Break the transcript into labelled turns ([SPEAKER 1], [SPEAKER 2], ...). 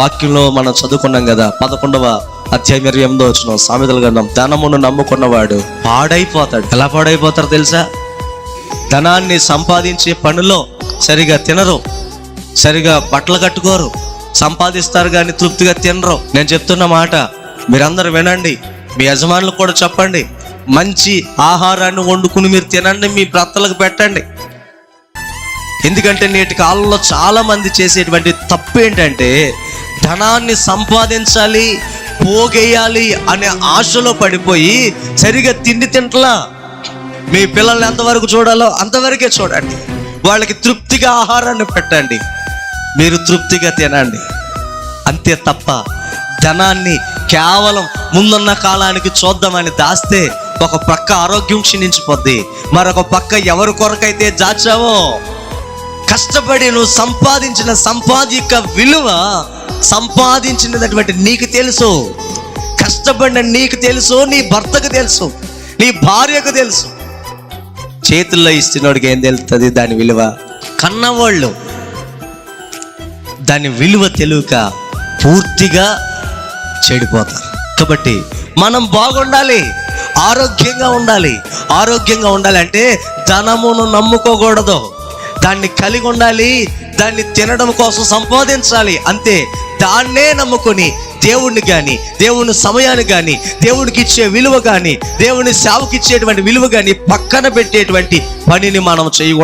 [SPEAKER 1] వాక్యంలో మనం చదువుకున్నాం కదా పదకొండవ అధ్యాయం ఇరవై ఎనిమిదో వచ్చిన సామెతలు గ్రంథం. ధనమును నమ్ముకున్నవాడు పాడైపోతాడు. ఎలా పాడైపోతారు తెలుసా? ధనాన్ని సంపాదించే పనిలో సరిగా తినరు సరిగా బట్టలు కట్టుకోరు సంపాదిస్తారు కానీ తృప్తిగా తినరు. నేను చెప్తున్న మాట మీరందరూ వినండి మీ యజమానులు కూడా చెప్పండి మంచి ఆహారాన్ని వండుకుని మీరు తినండి మీ భర్తలకు పెట్టండి. ఎందుకంటే నేటి కాలంలో చాలామంది చేసేటువంటి తప్పు ఏంటంటే ధనాన్ని సంపాదించాలి పోగేయాలి అనే ఆశలో పడిపోయి సరిగా తిండి తింటలా. మీ పిల్లల్ని ఎంతవరకు చూడాలో అంతవరకే చూడండి. వాళ్ళకి తృప్తిగా ఆహారాన్ని పెట్టండి. మీరు తృప్తిగా తినండి. అంతే తప్ప ధనాన్ని కేవలం ముందున్న కాలానికి చూద్దామని దాస్తే ఒక పక్క ఆరోగ్యం క్షీణించిపోద్ది. మరొక పక్క ఎవరి కొరకైతే దాచావో కష్టపడి నువ్వు సంపాదించిన సంపాదిక యొక్క విలువ సంపాదించినటువంటి నీకు తెలుసు. కష్టపడిన నీకు తెలుసు. నీ భర్తకు తెలుసు. నీ భార్యకు తెలుసు. చేతుల్లో ఇస్తున్నోడికి ఏం తెలుస్తుంది? దాని విలువ. కన్నవాళ్ళు దాని విలువ తెలుక పూర్తిగా చెడిపోతారు. కాబట్టి మనం బాగుండాలి. ఆరోగ్యంగా ఉండాలి. ఆరోగ్యంగా ఉండాలి అంటే ధనమును నమ్ముకోకూడదు. దాన్ని కలిగి ఉండాలి. దాన్ని తినడం కోసం సంపాదించాలి. అంతే. దాన్నే నమ్ముకొని దేవుణ్ణి కానీ దేవుని సమయాన్ని కానీ దేవుడికి ఇచ్చే విలువ కానీ దేవుని సేవకి ఇచ్చేటువంటి విలువ కానీ పక్కన పెట్టేటువంటి పనిని మనం చేయకూడదు.